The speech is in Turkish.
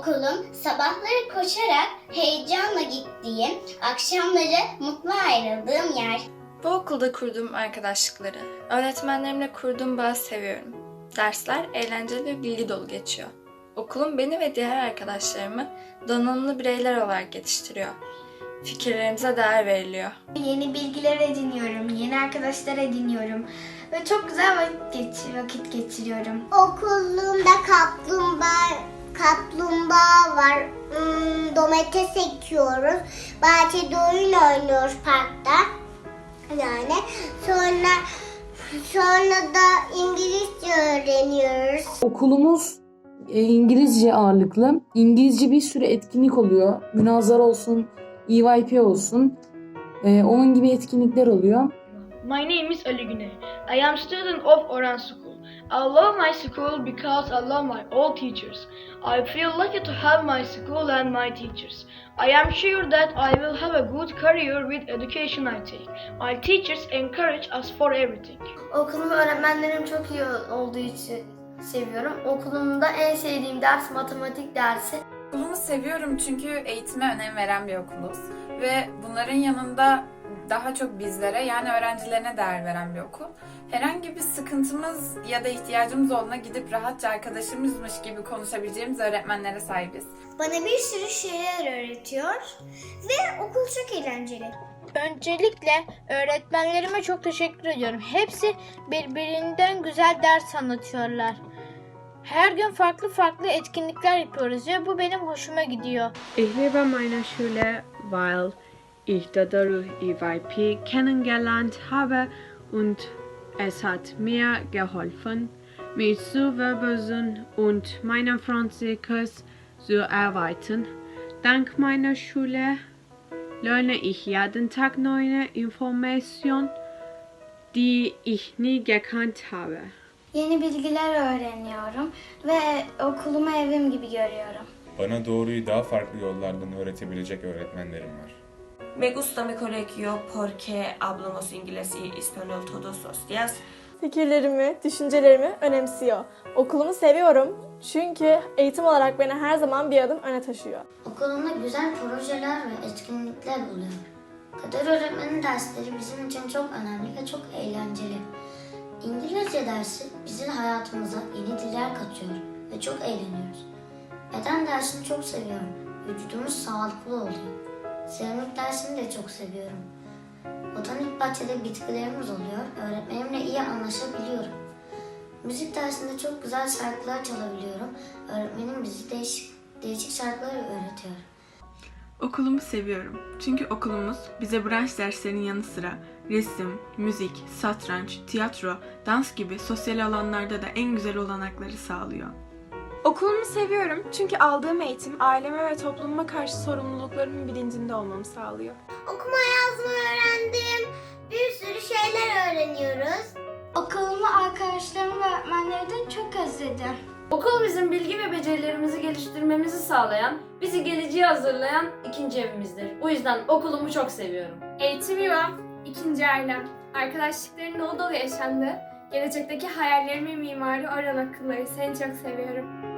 Okulum sabahları koşarak heyecanla gittiğim, akşamları mutlu ayrıldığım yer. Bu okulda kurduğum arkadaşlıkları, öğretmenlerimle kurduğum bağı seviyorum. Dersler eğlenceli ve bilgi dolu geçiyor. Okulum beni ve diğer arkadaşlarımı donanımlı bireyler olarak yetiştiriyor. Fikirlerimize değer veriliyor. Yeni bilgiler ediniyorum, yeni arkadaşlar ediniyorum ve çok güzel vakit, geç- vakit geçiriyorum. Okulumda kaplumbağa kaplumbağa var. Hmm, domates ekiyoruz. Bahçede oyun oynuyoruz parkta. Yani sonra sonra da İngilizce öğreniyoruz. Okulumuz e, İngilizce ağırlıklı. İngilizce bir sürü etkinlik oluyor. Münazara olsun, EYP olsun. E, onun gibi etkinlikler oluyor. My name is Ali Güney. I am student of Oran School. I love my school because I love my all teachers. I feel lucky to have my school and my teachers. I am sure that I will have a good career with education I take. My teachers encourage us for everything. Okulum ve öğretmenlerim çok iyi olduğu için seviyorum. Okulumda en sevdiğim ders matematik dersi. Okulumu seviyorum çünkü eğitime önem veren bir okuluz. Ve bunların yanında daha çok bizlere yani öğrencilerine değer veren bir okul. Herhangi bir sıkıntımız ya da ihtiyacımız olduğuna gidip rahatça arkadaşımızmış gibi konuşabileceğimiz öğretmenlere sahibiz. Bana bir sürü şeyler öğretiyor ve okul çok eğlenceli. Öncelikle öğretmenlerime çok teşekkür ediyorum. Hepsi birbirinden güzel ders anlatıyorlar. Her gün farklı farklı etkinlikler yapıyoruz ve bu benim hoşuma gidiyor. Ich liebe meine Schule, weil ich dadurch EYP kennengelernt habe und es hat mir geholfen, mich zu verbessern und meinen Französisch zu erweitern. Dank meiner Schule lerne ich jeden Tag neue Informationen, die ich nie gekannt habe. Yeni bilgiler öğreniyorum ve okulumu evim gibi görüyorum. Bana doğruyu daha farklı yollardan öğretebilecek öğretmenlerim var. Me gusta mi colegio porque hablamos inglés y español todos los días. Fikirlerimi, düşüncelerimi önemsiyor. Okulumu seviyorum çünkü eğitim olarak beni her zaman bir adım öne taşıyor. Okulumda güzel projeler ve etkinlikler oluyor. Kader öğretmenin dersleri bizim için çok önemli ve çok eğlenceli. İngilizce dersi bizi hayatımıza yeni diller katıyor ve çok eğleniyoruz. Beden dersini çok seviyorum. Vücudumuz sağlıklı oluyor. Seramik dersini de çok seviyorum. Botanik bahçede bitkilerimiz oluyor. Öğretmenimle iyi anlaşabiliyorum. Müzik dersinde çok güzel şarkılar çalabiliyorum. Öğretmenim bizi değişik, değişik şarkılar öğretiyor. Okulumu seviyorum. Çünkü okulumuz bize branş derslerinin yanı sıra resim, müzik, satranç, tiyatro, dans gibi sosyal alanlarda da en güzel olanakları sağlıyor. Okulumu seviyorum çünkü aldığım eğitim aileme ve toplumuma karşı sorumluluklarımın bilincinde olmamı sağlıyor. Okuma yazma öğrendim. Bir sürü şeyler öğreniyoruz. Okulumu, arkadaşlarımı ve öğretmenlerden çok özledim. Okul bizim bilgi ve becerilerimizi geliştirmemizi sağlayan, bizi geleceğe hazırlayan ikinci evimizdir. Bu yüzden okulumu çok seviyorum. Eğitim yuvam, ikinci ailem. Arkadaşlıkların dolu dolu yaşandığı, gelecekteki hayallerimin mimarı Orhan Akılları. Seni çok seviyorum.